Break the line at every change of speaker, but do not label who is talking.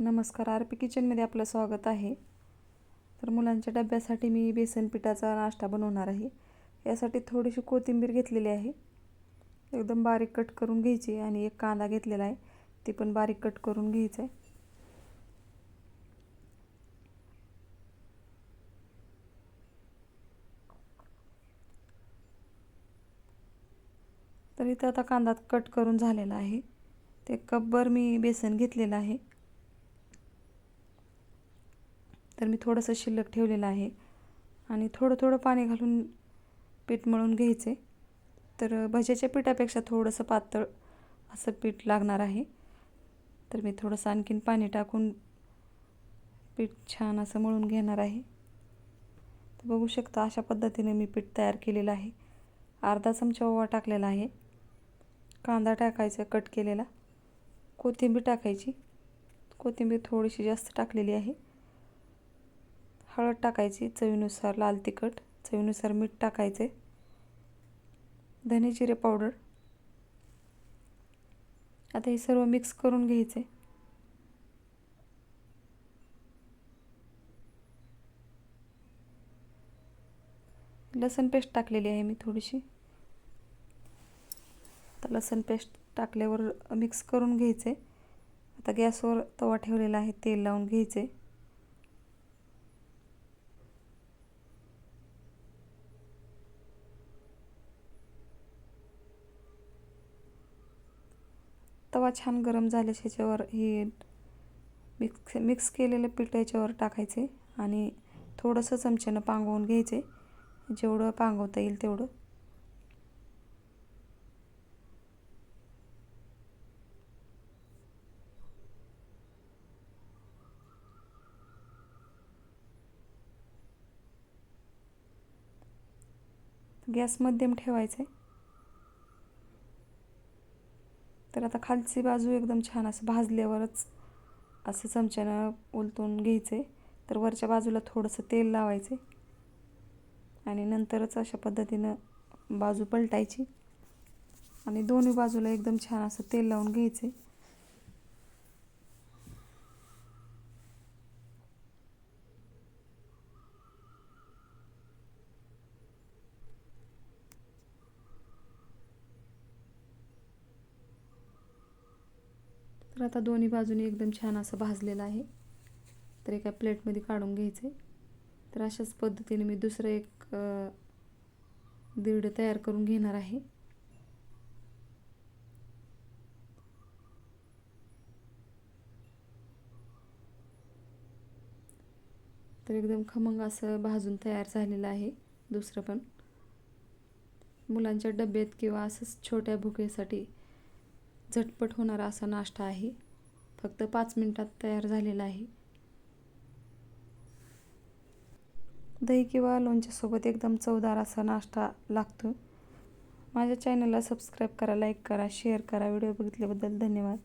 नमस्कार R P किचनमध्ये आपलं स्वागत आहे. तर मुलांच्या डब्यासाठी मी बेसन पिठाचा नाश्ता बनवणार आहे. यासाठी थोडीशी कोथिंबीर घेतलेली आहे. एकदम बारीक कट करून घ्यायची आणि एक कांदा घेतलेला आहे. ती पण बारीक कट करून घ्यायचं आहे. तर इथं आता कांदा कट करून झालेला आहे. ते कपभर मी बेसन घेतलेलं आहे. तर मी थोडंसं शिल्लक ठेवलेलं आहे. आणि थोडं थोडं पाणी घालून पीठ मळून घ्यायचे. तर भज्याच्या पिठापेक्षा थोडंसं पातळ असं पीठ लागणार आहे. तर मी थोडंसं आणखीन पाणी टाकून पीठ छान असं मळून घेणार आहे. तर बघू शकता अशा पद्धतीने मी पीठ तयार केलेलं आहे. अर्धा चमचा ओवा टाकलेला आहे. कांदा टाकायचा कट केलेला. कोथिंबीर टाकायची. कोथिंबीर थोडीशी जास्त टाकलेली आहे. हळद टाकायची चवीनुसार लाल तिखट चवीनुसार मीठ टाकायचे. धने जिरे पावडर. आता हे सर्व मिक्स करून घ्यायचे. लसण पेस्ट टाकलेली आहे मी थोडीशी. आता लसण पेस्ट टाकल्यावर मिक्स करून घ्यायचे. आता गॅसवर तवा ठेवलेला आहे तेल लावून घ्यायचे. तवा छान गरम झाल्यास ह्याच्यावर हे मिक्स मिक्स केलेलं पीठ याच्यावर टाकायचे आणि थोडंसं चमच्यानं पांगवून घ्यायचे. जेवढं पांगवता येईल तेवढं. गॅस मध्यम ठेवायचं आहे तर आता खालची बाजू एकदम छान असं भाजल्यावरच असं चमच्यानं उलटून घ्यायचे तर वरच्या बाजूला थोडंसं तेल लावायचे आणि नंतरच अशा पद्धतीनं बाजू पलटायची. आणि दोन्ही बाजूला एकदम छान असं तेल लावून घ्यायचे तर आता दोन्ही बाजूनी एकदम छान असं भाजलेलं आहे. तर एका प्लेटमध्ये काढून घ्यायचे. तर अशाच पद्धतीने मी दुसरं एक दीड तयार करून घेणार आहे. तर एकदम खमंग असं भाजून तयार झालेलं आहे दुसरं पण. मुलांच्या डब्यात किंवा असंच छोट्या भुकेसाठी झटपट होणारा असा नाश्ता आहे. फक्त पाच मिनटात तयार झालेला आहे. दही किंवा लोणच्यासोबत एकदम चवदार असा नाश्ता लागतो. माझ्या चॅनलला सबस्क्राईब करा लाईक करा शेअर करा. व्हिडिओ बघितल्याबद्दल धन्यवाद.